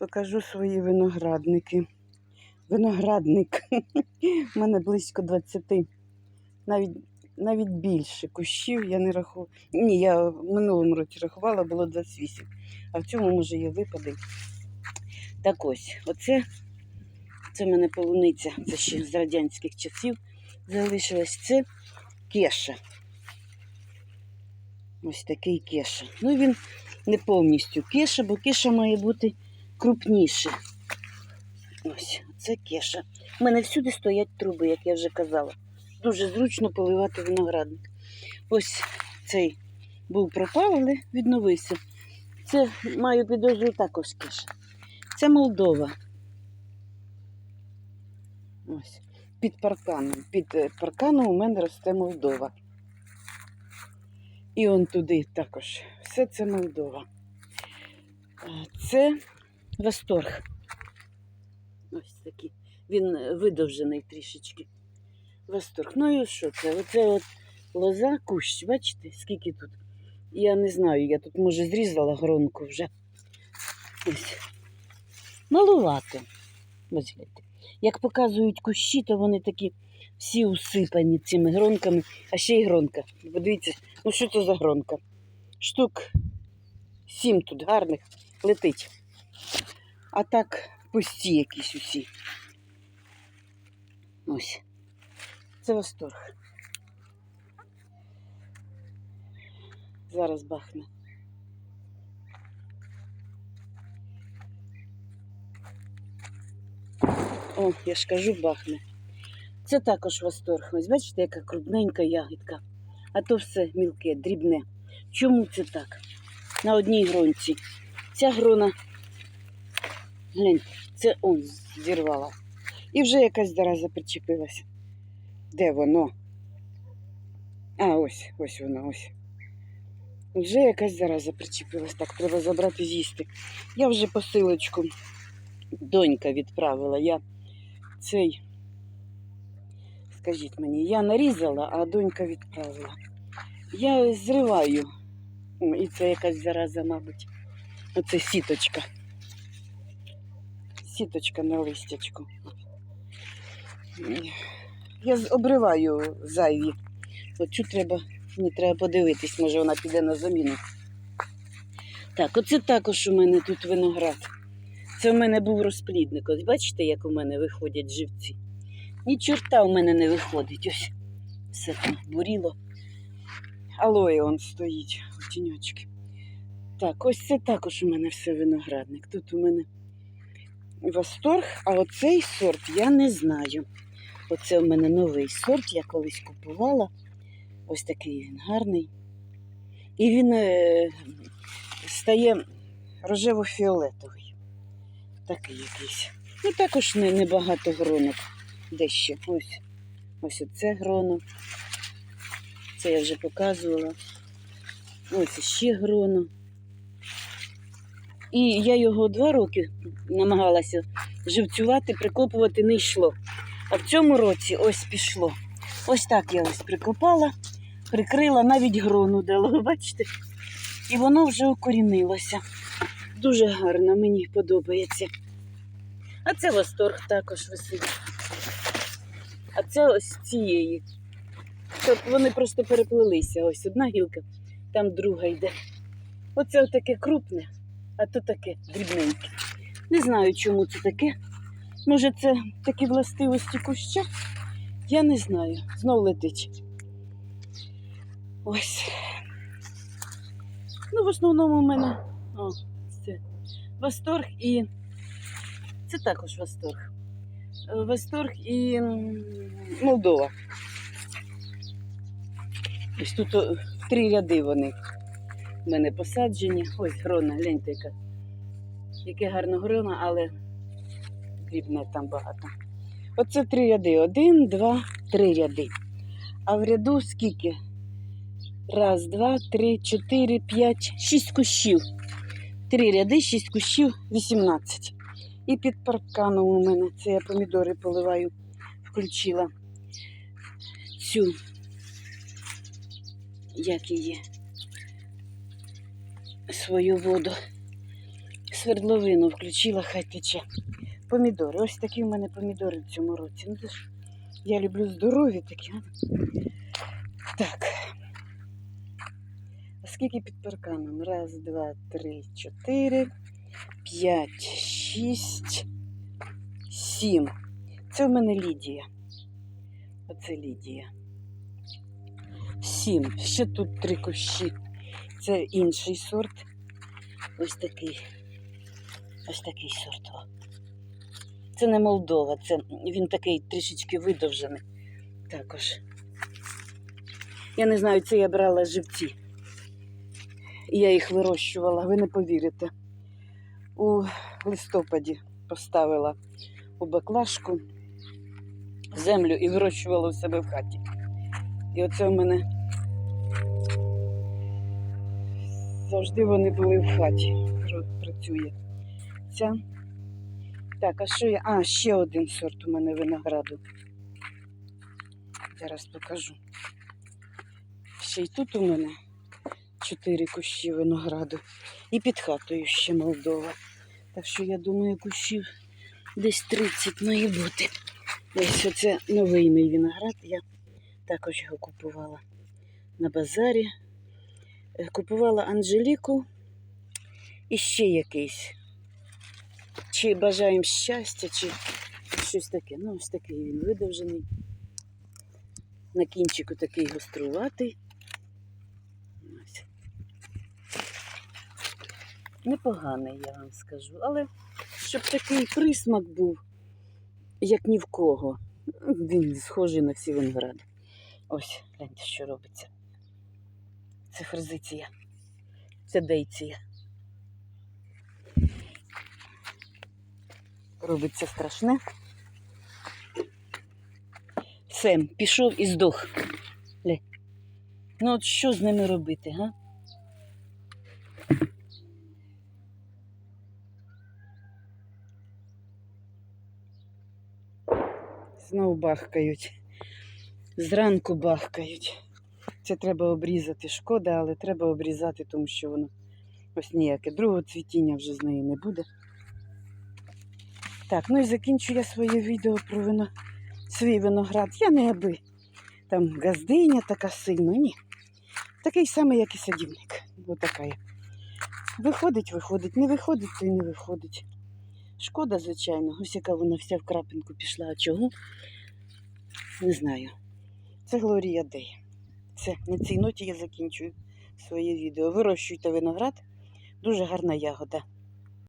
покажу свої виноградники. Виноградник. У мене близько 20, навіть, навіть більше кущів я не рахувала. Ні, я в минулому році рахувала, було 28, а в цьому, може, є випадок. Так ось, оце це в мене полуниця, це ще з радянських часів залишилась. Це кеша. Ось такий кеша. Ну, він не повністю кеша, бо кеша має бути крупніше. Ось, це кеша. У мене всюди стоять труби, як я вже казала. Дуже зручно поливати виноградник. Ось цей був пропав, але відновився. Це маю підозру також кеша. Це Молдова. Ось. Під парканом. Під е, парканом у мене росте Молдова. І он туди також. Все це Молдова. Е, Це восторг. Ось такий. Він е, видовжений трішечки. Восторг. Ну і що це? Оце от лоза, кущ, бачите, скільки тут? Я не знаю, я тут, може, зрізала гронку вже. Ось. Малувато. Ось. Як показують кущі, то вони такі всі усипані цими гронками, а ще й гронка. Подивіться, ну що це за гронка? Штук сім тут гарних летить. А так пусті якісь усі. Ось. Це восторг. Зараз бахне. О, я ж кажу, бахне. Це також восторг. Ось бачите, яка крупненька ягідка. А то все мілке, дрібне. Чому це так? На одній гронці. Ця грона, гляньте, це он зірвала. І вже якась зараза причепилася. Де воно? А, ось, ось воно, ось. Вже якась зараза причепилась. Так, треба забрати з'їсти. Я вже посилочку донька відправила. Я цей, скажіть мені, я нарізала, а донька відправила. Я зриваю. І це якась зараза, мабуть. Оце сіточка. Сіточка на листячку. Я обриваю зайві. Оцю треба, мені треба подивитись, може вона піде на заміну. Так, оце також у мене тут виноград. Це в мене був розплідник. Ось бачите, як у мене виходять живці. Ні чорта у мене не виходить. Ось все там буріло. Алоє он стоїть тіньочки. Так, ось це також у мене все виноградник. Тут у мене восторг, а оцей сорт я не знаю. Оце у мене новий сорт, я колись купувала. Ось такий він гарний. І він е, стає рожево-фіолетовий. Такий якийсь. Ну, також не, небагато гронок. Дещо. Ось. Ось оце гроно. Це я вже показувала. Ось ще гроно. І я його два роки намагалася живцювати, прикопувати не йшло. А в цьому році ось пішло. Ось так я ось прикопала, прикрила, навіть грону дала, бачите? І воно вже укорінилося. Дуже гарно, мені подобається. А це восторг також висить. А це ось цієї. Тобто вони просто переплелися. Ось одна гілка, там друга йде. Оце таке крупне, а то таке дрібненьке. Не знаю, чому це таке. Може, це такі властивості куща? Я не знаю. Знов летить. Ось. Ну, в основному у мене о, це восторг і. Це також восторг. Восторг і Молдова. Ось тут три ряди вони в мене посаджені. Ось грона, гляньте, яка. Яке гарно грона, але дрібне там багато. Оце три ряди. Один, два, три ряди. А в ряду скільки? Раз, два, три, чотири, п'ять, шість кущів. Три ряди, шість кущів, вісімнадцять. І під парканом у мене це я помідори поливаю, включила цю, як її, свою воду свердловину включила, хай тече. Помідори. Ось такі в мене помідори в цьому році. Ну, я люблю здорові такі. Так. А скільки під парканом? Раз, два, три, чотири, п'ять, шість, сім. Це в мене Лідія. Оце Лідія. Сім. Ще тут три кущі. Це інший сорт. Ось такий. Ось такий сорт. Це не Молдова, це він такий трішечки видовжений. Також. Я не знаю, це я брала живці. І я їх вирощувала, ви не повірите. У листопаді поставила у баклажку землю і вирощувала у себе в хаті. І оце у мене завжди вони були в хаті. Працює. Ця. Так, а що я? А, ще один сорт у мене винограду. Зараз покажу. Ще й тут у мене чотири кущі винограду. І під хатою ще Молдова. Так що я думаю, кущів десь 30 має бути. Ось оце новий мій виноград. Я також його купувала на базарі. Е, Купувала Анжеліку і ще якийсь. Чи бажаємо щастя, чи щось таке. Ну, ось такий він видовжений. На кінчику такий гоструватий. Непоганий, я вам скажу. Але щоб такий присмак був, як ні в кого. Він схожий на всі виногради. Ось, гляньте, що робиться. Це форзиція. Це дейція. Робиться страшне. Все, пішов і здох. Ле. Ну от що з ними робити, га? Знову бахкають. Зранку бахкають. Це треба обрізати. Шкода, але треба обрізати, тому що воно ось ніяке. Другого цвітіння вже з неї не буде. Так, ну і закінчу я своє відео про вино, свій виноград. Я не аби там газдиня така сильна, ні. Такий самий, як і садівник. Отака я. Виходить, виходить, не виходить, то й не виходить. Шкода, звичайно, ось яка вона вся в крапинку пішла. А чого? Не знаю. Це Глорія Дей. Все, на цій ноті я закінчую своє відео. Вирощуйте виноград. Дуже гарна ягода.